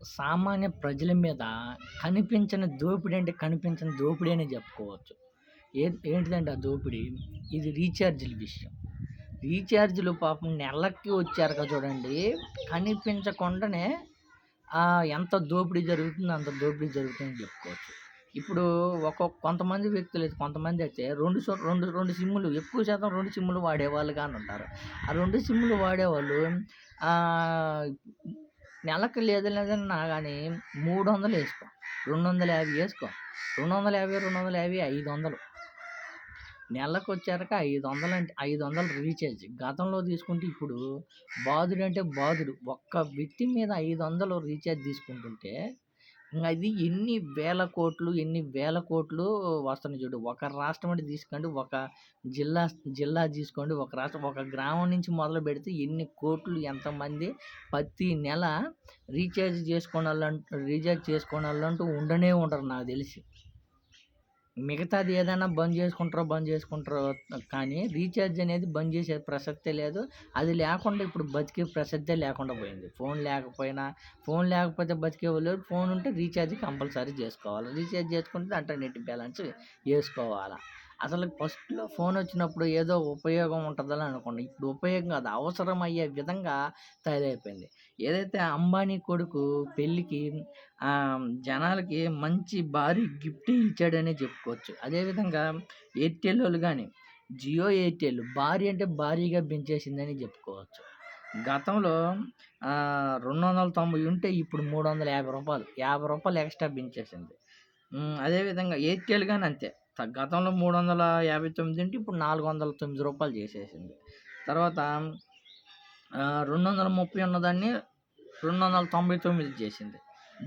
సామాన్య ప్రజల మీద కనిపించని దోపిడీ అంటే కనిపించని దోపిడీ అనే చెప్పుకోవచ్చు. ఏ ఏంటిదంటే ఆ దోపిడీ ఇది రీఛార్జీల విషయం. రీఛార్జీలు పాపం నెలకి వచ్చారుగా చూడండి కనిపించకుండానే ఎంత దోపిడీ జరుగుతుందో అంత దోపిడీ జరుగుతుందని చెప్పుకోవచ్చు. ఇప్పుడు ఒక్కొక్క కొంతమంది వ్యక్తులైతే కొంతమందైతే 2 సో 2, 2 సిమ్‌లు ఎక్కువ శాతం రెండు సిమ్‌లు వాడేవాళ్ళు కానీ ఉంటారు. ఆ రెండు సిమ్‌లు వాడేవాళ్ళు నెలకు లేదు లేదన్నా కానీ మూడు వందలు వేసుకో. రెండు వందల యాభై వేసుకో. రెండు వందల యాభై రెండు వందల యాభై ఐదు వందలు నెలకు వచ్చాక ఐదు వందలు అంటే ఐదు వందలు రీఛార్జ్. గతంలో తీసుకుంటే ఇప్పుడు బాధుడు అంటే బాధుడు ఒక్క వ్యక్తి మీద ఐదు వందలు రీఛార్జ్ తీసుకుంటుంటే అది ఎన్ని వేల కోట్లు, ఎన్ని వేల కోట్లు వస్తున్నాయి చూడు. ఒక రాష్ట్రం అంటే తీసుకోండి, ఒక జిల్లా జిల్లా తీసుకోండి, ఒక రాష్ట్రం ఒక గ్రామం నుంచి మొదలుపెడితే ఎన్ని కోట్లు ఎంతమంది ప్రతి నెల రీఛార్జ్ చేసుకోవాలంటూ రీఛార్జ్ చేసుకోవాలంటూ ఉండనే ఉండరు నాకు తెలిసి. మిగతాది ఏదైనా బంద్ చేసుకుంటారో, బంద్ చేసుకుంటారో కానీ రీఛార్జ్ అనేది బంద్ చేసే ప్రసక్తే లేదు. అది లేకుండా ఇప్పుడు బతికే ప్రసక్తే లేకుండా పోయింది. ఫోన్ లేకపోయినా ఫోన్ లేకపోతే బతికేవాళ్ళు లేరు. ఫోన్ ఉంటే రీఛార్జ్ కంపల్సరీ చేసుకోవాలి. రీఛార్జ్ చేసుకుంటే దాంట్లో నెట్ బ్యాలెన్స్ వేసుకోవాలి అసలు ఫస్ట్‌లో ఫోన్ వచ్చినప్పుడు ఏదో ఉపయోగం ఉంటుందని అనుకోండి ఇప్పుడు ఉపయోగం కాదు అవసరం అయ్యే విధంగా తయారైపోయింది. ఏదైతే అంబానీ కొడుకు పెళ్ళికి జనాలకి మంచి భారీ గిఫ్ట్ ఇచ్చాడనే చెప్పుకోవచ్చు. అదేవిధంగా ఎయిర్టెల్ వాళ్ళు కానీ జియో, ఎయిర్‌టెల్ భారీ అంటే భారీగా పెంచేసిందని చెప్పుకోవచ్చు. గతంలో రెండు వందల తొంభై ఉంటే ఇప్పుడు మూడు వందల యాభై రూపాయలు యాభై రూపాయలు ఎక్స్‌ట్రా పెంచేసింది. అదేవిధంగా ఎయిర్టెల్ కానీ అంతే గతంలో మూడు వందల యాభై తొమ్మిది ఉంటే ఇప్పుడు నాలుగు వందల తొమ్మిది రూపాయలు చేసేసింది. తర్వాత రెండు వందల ముప్పై ఉన్నదాన్ని రెండు వందల తొంభై తొమ్మిది చేసింది.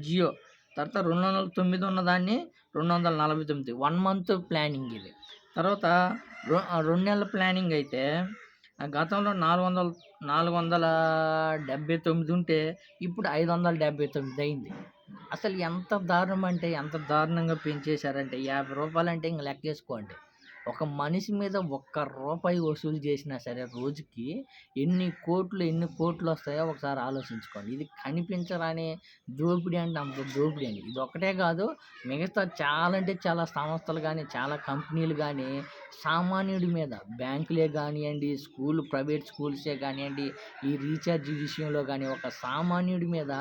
జియో. తర్వాత రెండు వందల తొమ్మిది ఉన్నదాన్ని రెండు వందల నలభై తొమ్మిది. వన్ మంత్ ప్లానింగ్ ఇది. తర్వాత రెండు నెలల ప్లానింగ్ అయితే గతంలో నాలుగు వందల నాలుగు వందల డెబ్బై తొమ్మిది ఉంటే ఇప్పుడు ఐదు వందల డెబ్బై తొమ్మిది అయింది. అసలు ఎంత దారుణం అంటే ఎంత దారుణంగా పెంచేశారంటే యాభై రూపాయలు అంటే ఇంక లెక్కేసుకోండి. ఒక మనిషి మీద ఒక్క రూపాయి వసూలు చేసినా సరే రోజుకి ఎన్ని కోట్లు, ఎన్ని కోట్లు వస్తాయో ఒకసారి ఆలోచించుకోండి. ఇది కనిపించరాని దోపిడీ అంటే అంత దోపిడీ అండి. ఇది ఒకటే కాదు మిగతా చాలా అంటే చాలా సంస్థలు కానీ చాలా కంపెనీలు కానీ సామాన్యుడి మీద బ్యాంకులే కానివ్వండి స్కూల్ ప్రైవేట్ స్కూల్సే కానివ్వండి ఈ రీఛార్జ్ విషయంలో కానీ ఒక సామాన్యుడి మీద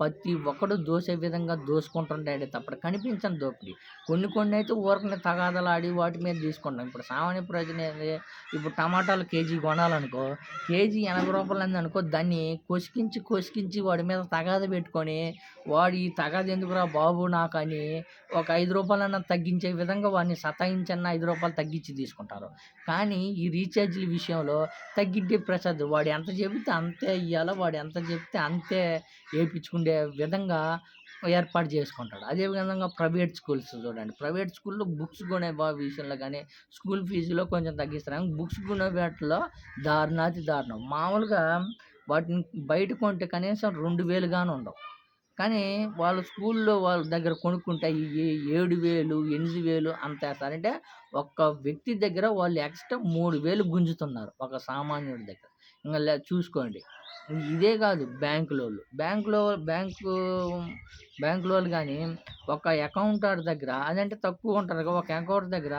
ప్రతి ఒక్కడు దోసే విధంగా దోసుకుంటుంటాడే తప్ప కనిపించని దోపిడీ. కొన్ని కొన్ని అయితే ఊరకనే తగాదలాడి వాటి మీద తీసుకుంటాం. ఇప్పుడు సామాన్య ప్రజనేది ఇప్పుడు టమాటాలు కేజీ కొనాలనుకో, కేజీ ఎనభై రూపాయలు అంది అనుకో దాన్ని కొసికించి, కొసికించి వాడి మీద తగాద పెట్టుకొని వాడు ఈ ఎందుకురా బాబు నాకని ఒక ఐదు రూపాయలన్నా తగ్గించే విధంగా వాడిని సతాయించన్న ఐదు రూపాయలు తగ్గించి తీసుకుంటారు. కానీ ఈ రీఛార్జీల విషయంలో తగ్గిడ్డే ప్రసాద్ వాడు ఎంత చెబితే అంతే ఇయ్యాల. వాడు ఎంత చెప్తే అంతే ఉండే విధంగా ఏర్పాటు చేసుకుంటాడు. అదే విధంగా ప్రైవేట్ స్కూల్స్ చూడండి. ప్రైవేట్ స్కూల్‌లో బుక్స్ కొనే విషయంలో కానీ స్కూల్ ఫీజులో కొంచెం తగ్గిస్తారు. బుక్స్ కొనే వాటిలో దారుణాతి దారుణం. మామూలుగా వాటిని బయట కొంటే కనీసం రెండు వేలుగానే ఉండవు. కానీ వాళ్ళు స్కూల్‌లో వాళ్ళ దగ్గర కొనుక్కుంటే ఏడు వేలు ఎనిమిది వేలు అంత వేస్తారంటే ఒక్క వ్యక్తి దగ్గర వాళ్ళు ఎక్స్‌ట్రా 3000 గుంజుతున్నారు. ఒక సామాన్యుడి దగ్గర. ఇంకా లే చూసుకోండి. ఇదే కాదు బ్యాంకులో బ్యాంకులో బ్యాంకు బ్యాంకులో కానీ ఒక అకౌంటర్ దగ్గర అదంటే తక్కువ ఉంటారు. ఒక అకౌంట్ దగ్గర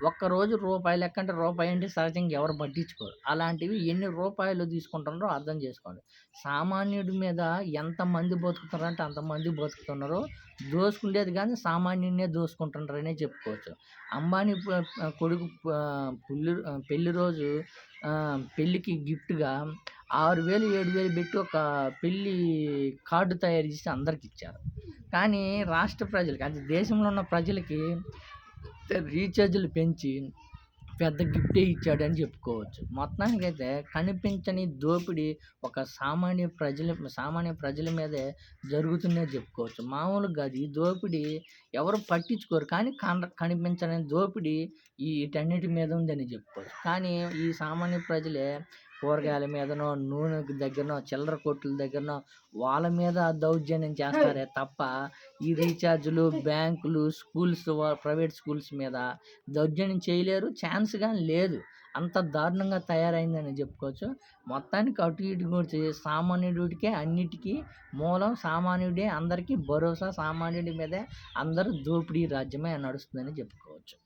ఒక్కరోజు రూపాయి లెక్క అంటే రూపాయి అంటే సహజంగా ఎవరు పట్టించుకోరు. అలాంటివి ఎన్ని రూపాయలు తీసుకుంటున్నారో అర్థం చేసుకోండి. సామాన్యుడి మీద ఎంతమంది బతుకుతున్నారంటే అంతమంది బతుకుతున్నారు. దోసుకుండేది కానీ సామాన్యుడినే దోసుకుంటున్నారనే చెప్పుకోవచ్చు. అంబానీ కొడుకు పుల్లి పెళ్ళి రోజు పెళ్ళికి గిఫ్ట్‌గా 6000, 7000 పెట్టి ఒక పెళ్ళి కార్డు తయారు చేసి అందరికిచ్చారు. కానీ రాష్ట్ర ప్రజలకి అంటే దేశంలో ఉన్న ప్రజలకి రీఛార్జీలు పెంచి పెద్ద గిఫ్టే ఇచ్చాడని చెప్పుకోవచ్చు. మొత్తానికైతే కనిపించని దోపిడీ ఒక సామాన్య ప్రజల సామాన్య ప్రజల మీదే జరుగుతుందని చెప్పుకోవచ్చు. మామూలుగా అది దోపిడీ ఎవరు పట్టించుకోరు. కానీ కన కనిపించని దోపిడీ ఈ వీటన్నిటి మీద ఉందని చెప్పుకోవచ్చు. కానీ ఈ సామాన్య ప్రజలే కూరగాయల మీదనో, నూనె దగ్గరనో, చిల్లర కొట్టుల దగ్గరనో వాళ్ళ మీద దౌర్జన్యం చేస్తారే తప్ప ఈ రీచార్జ్‌లు, బ్యాంకులు, స్కూల్స్ ప్రైవేట్ స్కూల్స్ మీద దౌర్జన్యం చేయలేరు. ఛాన్స్ కానీ లేదు. అంత దారుణంగా తయారైందని చెప్పుకోవచ్చు. మొత్తానికి అటు ఇటు గురించి సామాన్యుడికే అన్నిటికీ మూలం సామాన్యుడే అందరికీ భరోసా సామాన్యుడి మీదే అందరూ దోపిడీ రాజ్యమే నడుస్తుందని చెప్పుకోవచ్చు.